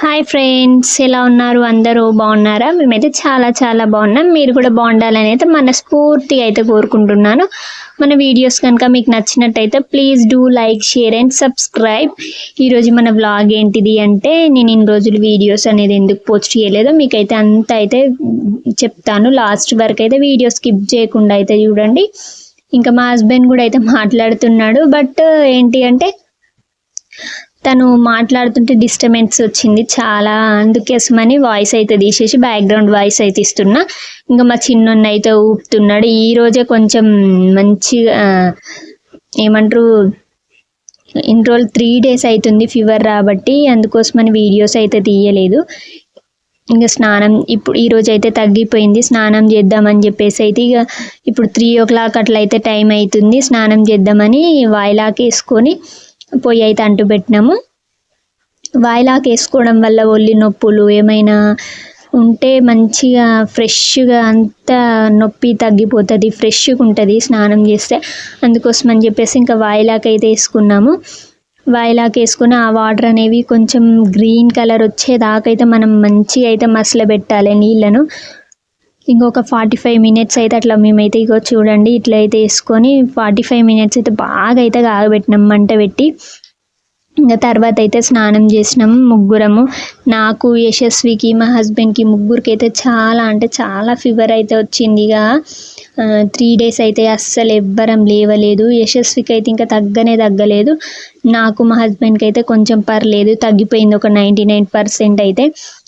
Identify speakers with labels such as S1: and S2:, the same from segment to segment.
S1: Hi friends ఎలా ఉన్నారు? అందరూ బాగున్నారా? మేమైతే చాలా చాలా బాగున్నాం. మీరు కూడా బాగుండాలని అయితే మనస్ఫూర్తిగా అయితే కోరుకుంటున్నాను. మన వీడియోస్ కనుక మీకు నచ్చినట్టయితే please do like share and subscribe ఈరోజు మన వ్లాగ్ ఏంటిది అంటే నేను ఇన్ని రోజులు వీడియోస్ అనేది ఎందుకు పోస్ట్ చేయలేదో మీకైతే అంత అయితే చెప్తాను. లాస్ట్ వరకు అయితే వీడియో స్కిప్ చేయకుండా అయితే చూడండి. ఇంకా మా హస్బెండ్ కూడా అయితే మాట్లాడుతున్నాడు. బట్ ఏంటి అంటే తను మాట్లాడుతుంటే డిస్టర్బెన్స్ వచ్చింది చాలా. అందుకోసమని వాయిస్ అయితే తీసేసి బ్యాక్గ్రౌండ్ వాయిస్ అయితే ఇస్తున్నా. ఇంకా మా చిన్నోన్న అయితే ఊపుతున్నాడు. ఈరోజే కొంచెం మంచిగా ఏమంటారు ఇన్ని రోజులు త్రీ డేస్ అవుతుంది ఫీవర్ రాబట్టి అందుకోసమని వీడియోస్ అయితే తీయలేదు. ఇంకా స్నానం ఇప్పుడు ఈరోజు అయితే తగ్గిపోయింది. స్నానం చేద్దామని చెప్పేసి అయితే ఇక ఇప్పుడు త్రీ ఓ క్లాక్ అట్లా అయితే టైం అవుతుంది. స్నానం చేద్దామని వాయిలాకి వేసుకొని పొయ్యి అయితే అంటుపెట్టినాము. వాయిలాకి వేసుకోవడం వల్ల ఒళ్ళి నొప్పులు ఏమైనా ఉంటే మంచిగా ఫ్రెష్గా అంతా నొప్పి తగ్గిపోతుంది ఫ్రెష్గా ఉంటుంది స్నానం చేస్తే. అందుకోసం అని చెప్పేసి ఇంకా వాయిలాకి అయితే వేసుకున్నాము. వాయిలాకి వేసుకుని ఆ వాటర్ అనేవి కొంచెం గ్రీన్ కలర్ వచ్చేదాకైతే మనం మంచిగా అయితే మసల పెట్టాలి నీళ్ళను. ఇంకొక ఫార్టీ ఫైవ్ మినిట్స్ అయితే అట్లా మేమైతే ఇగో చూడండి ఇట్లా అయితే వేసుకొని ఫార్టీ ఫైవ్ మినిట్స్ అయితే బాగా అయితే కాగబెట్టినాం మంట పెట్టి. ఇంకా తర్వాత అయితే స్నానం చేసినాం ముగ్గురము. నాకు యశస్వికి మా హస్బెండ్కి ముగ్గురికి అయితే చాలా అంటే చాలా ఫీవర్ అయితే వచ్చింది ఇక త్రీ డేస్ అయితే అస్సలు ఎవ్వరం లేవలేదు. యశస్వికి అయితే ఇంకా తగ్గనే తగ్గలేదు. నాకు మా హస్బెండ్కి అయితే కొంచెం పర్లేదు. తగ్గిపోయింది ఒక నైంటీ నైన్ పర్సెంట్ అయితే.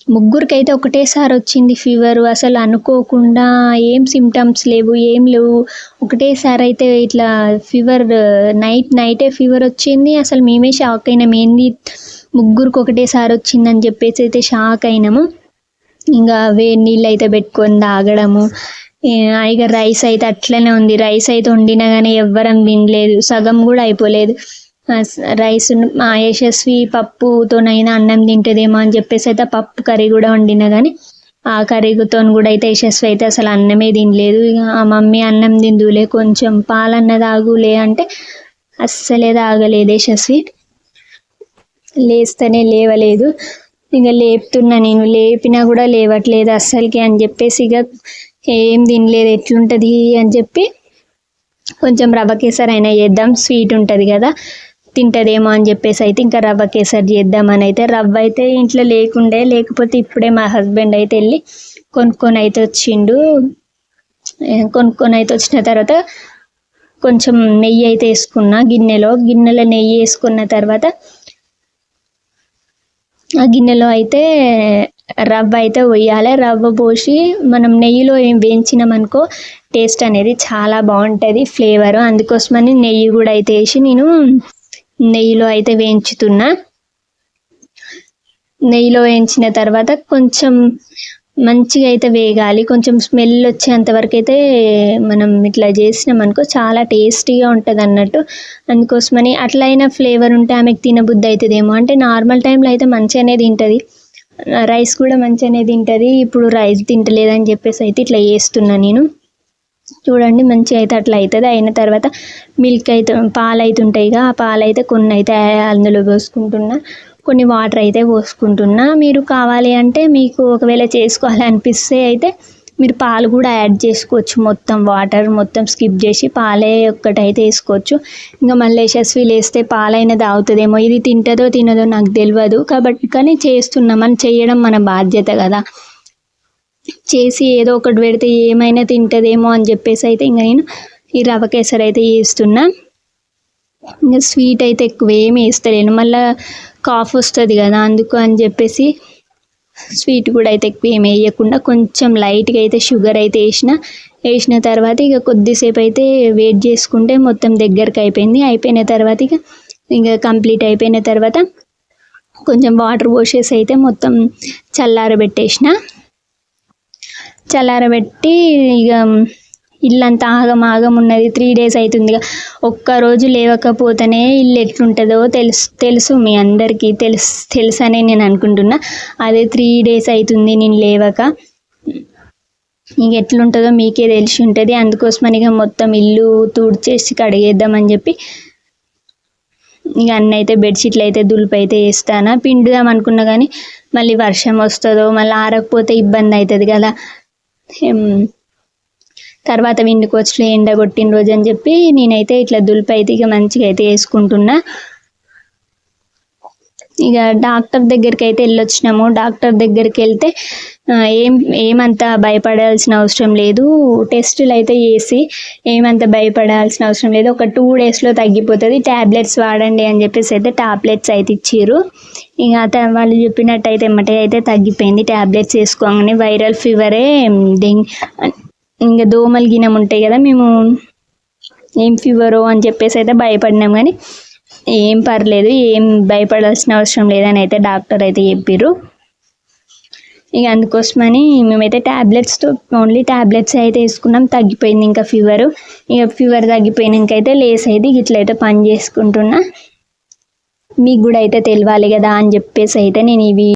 S1: ముగ్గురికైతే ఒకటేసారి వచ్చింది ఫీవర్ అసలు అనుకోకుండా ఏం సిమ్టమ్స్ లేవు ఏం లేవు. ఒకటేసారి అయితే ఇట్లా ఫీవర్ నైట్ నైటే ఫీవర్ వచ్చింది. అసలు మేమే షాక్ అయినాం. ఏంది? ముగ్గురికి ఒకటేసారి వచ్చిందని చెప్పేసి అయితే షాక్ అయినాము. ఇంకా వేడి నీళ్ళు అయితే పెట్టుకొని తాగడము. ఇక రైస్ అయితే అట్లనే ఉంది. రైస్ అయితే వండినా కానీ ఎవ్వరం వినలేదు సగం కూడా అయిపోలేదు. రైస్ మా యశస్వి పప్పుతోనైనా అన్నం తింటదేమో అని చెప్పేసి అయితే పప్పు కర్రీ కూడా వండినా కానీ ఆ కర్రీతో కూడా అయితే యశస్వి అయితే అసలు అన్నమే తినలేదు. ఇక ఆ మమ్మీ అన్నం తిందులే కొంచెం పాలన్న తాగులే అంటే అస్సలే తాగలేదు యశస్వి. లేస్తేనే లేవలేదు. ఇక లేపుతున్నా నేను లేపినా కూడా లేవట్లేదు అస్సలకి అని చెప్పేసి ఇక ఏం తినలేదు ఎట్లుంటుంది అని చెప్పి కొంచెం రవ్వ కేసరి అయినా చేద్దాం స్వీట్ ఉంటుంది కదా. తింటదేమో అని చెప్పేసి అయితే ఇంకా రవ్వ కేసరి చేద్దామని అయితే రవ్వ అయితే ఇంట్లో లేకుండే లేకపోతే ఇప్పుడే మా హస్బెండ్ అయితే వెళ్ళి కొనుక్కొని అయితే వచ్చిండు. కొనుక్కొని అయితే వచ్చిన తర్వాత కొంచెం నెయ్యి అయితే వేసుకున్నా గిన్నెలో. గిన్నెలో నెయ్యి వేసుకున్న తర్వాత ఆ గిన్నెలో అయితే రవ్వ అయితే వేయాలి. రవ్వ పోసి మనం నెయ్యిలో ఏం వేయించినామనుకో టేస్ట్ అనేది చాలా బాగుంటుంది ఫ్లేవర్. అందుకోసమని నెయ్యి కూడా అయితే వేసి నేను నెయ్యిలో అయితే వేయించుతున్నా. నెయ్యిలో వేయించిన తర్వాత కొంచెం మంచిగా అయితే వేగాలి. కొంచెం స్మెల్ వచ్చేంత వరకు అయితే మనం ఇట్లా చేసినాం అనుకో చాలా టేస్టీగా ఉంటుంది అన్నట్టు. అందుకోసమని అట్లా అయినా ఫ్లేవర్ ఉంటే ఆమెకు తినబుద్ధి అవుతుందేమో. అంటే నార్మల్ టైంలో అయితే మంచిగానే తింటుంది. రైస్ కూడా మంచిగానే తింటుంది. ఇప్పుడు రైస్ తింటలేదని చెప్పేసి అయితే ఇట్లా చేస్తున్నా నేను. చూడండి మంచిగా అయితే అట్లా అవుతుంది అయిన తర్వాత మిల్క్ అయితే పాలు అయితే ఉంటాయిగా ఆ పాలు అయితే కొన్ని అయితే అందులో పోసుకుంటున్నా. కొన్ని వాటర్ అయితే పోసుకుంటున్నా. మీరు కావాలి అంటే మీకు ఒకవేళ చేసుకోవాలనిపిస్తే అయితే మీరు పాలు కూడా యాడ్ చేసుకోవచ్చు. మొత్తం వాటర్ మొత్తం స్కిప్ చేసి పాలే ఒక్కటైతే వేసుకోవచ్చు. ఇంకా మళ్ళీ యశస్వి లేస్తే పాలైనా తాగుతుందేమో. ఇది తింటుందో తినదో నాకు తెలియదు కాబట్టి కానీ చేస్తున్నాం. మనం చేయడం మన బాధ్యత కదా. చేసి ఏదో ఒకటి పెడితే ఏమైనా తింటదేమో అని చెప్పేసి అయితే ఇంకా నేను ఈ రవ్వ కేసరి అయితే చేస్తున్నా ఇంకా స్వీట్ అయితే ఎక్కువ ఏమి వేస్తలేను. మళ్ళీ కాఫ్ వస్తుంది కదా అందుకు అని చెప్పేసి స్వీట్ కూడా అయితే ఎక్కువ ఏమి వేయకుండా కొంచెం లైట్గా అయితే షుగర్ అయితే వేసిన వేసిన తర్వాత ఇక కొద్దిసేపు అయితే వెయిట్ చేసుకుంటే మొత్తం దగ్గరకు అయిపోయింది. అయిపోయిన తర్వాత ఇక ఇంకా కంప్లీట్ అయిపోయిన తర్వాత కొంచెం వాటర్ పోసేసి అయితే మొత్తం చల్లారబెట్టేసిన. చల్లారబెట్టి ఇక ఇల్లంతా ఆగం ఆగం ఉన్నది. త్రీ డేస్ అవుతుంది ఇక ఒక్క రోజు లేవకపోతేనే ఇల్లు ఎట్లుంటుందో తెలుసు తెలుసు మీ అందరికీ. తెలుసు తెలుసు అని నేను అనుకుంటున్నా. అదే త్రీ డేస్ అవుతుంది నేను లేవక. ఇంక ఎట్లుంటుందో మీకే తెలిసి ఉంటుంది. అందుకోసమని ఇక మొత్తం ఇల్లు తుడిచేసి కడిగేద్దామని చెప్పి ఇక అన్న అయితే బెడ్షీట్లు అయితే దులుపు అయితే వేస్తానా. పిండుదాం అనుకున్నా కానీ మళ్ళీ వర్షం వస్తుందో మళ్ళీ ఆరకపోతే ఇబ్బంది అవుతుంది కదా. తర్వాత విండుకొచ్చి ఎండ కొట్టిన రోజు అని చెప్పి నేనైతే ఇట్లా దులిపి అయితే ఇక మంచిగా అయితే వేసుకుంటున్నా. ఇక డాక్టర్ దగ్గరికి అయితే వెళ్ళొచ్చినాము. డాక్టర్ దగ్గరికి వెళ్తే ఏం ఏమంత భయపడాల్సిన అవసరం లేదు. టెస్టులు అయితే చేసి ఏమంత భయపడాల్సిన అవసరం లేదు. ఒక టూ డేస్లో తగ్గిపోతుంది. ట్యాబ్లెట్స్ వాడండి అని చెప్పేసి అయితే టాబ్లెట్స్ అయితే ఇచ్చారు ఇక వాళ్ళు చెప్పినట్టయితే ఎమ్మటే అయితే తగ్గిపోయింది. ట్యాబ్లెట్స్ వేసుకోగానే వైరల్ ఫీవరే డెంగ్ ఇంకా దోమలు గినం ఉంటాయి కదా మేము ఏం ఫీవరో అని చెప్పేసి అయితే భయపడినాం కానీ ఏం పర్లేదు. ఏం భయపడాల్సిన అవసరం లేదని అయితే డాక్టర్ అయితే చెప్పారు ఇక అందుకోసమని మేమైతే ట్యాబ్లెట్స్తో ఓన్లీ ట్యాబ్లెట్స్ అయితే వేసుకున్నాం. తగ్గిపోయింది ఇంకా ఫీవరు ఇక ఫీవర్ తగ్గిపోయినాక అయితే లేస్ అయితే ఇట్లయితే పని చేసుకుంటున్నా. మీకు కూడా అయితే తెలియాలి కదా అని చెప్పేసి అయితే నేను ఇవి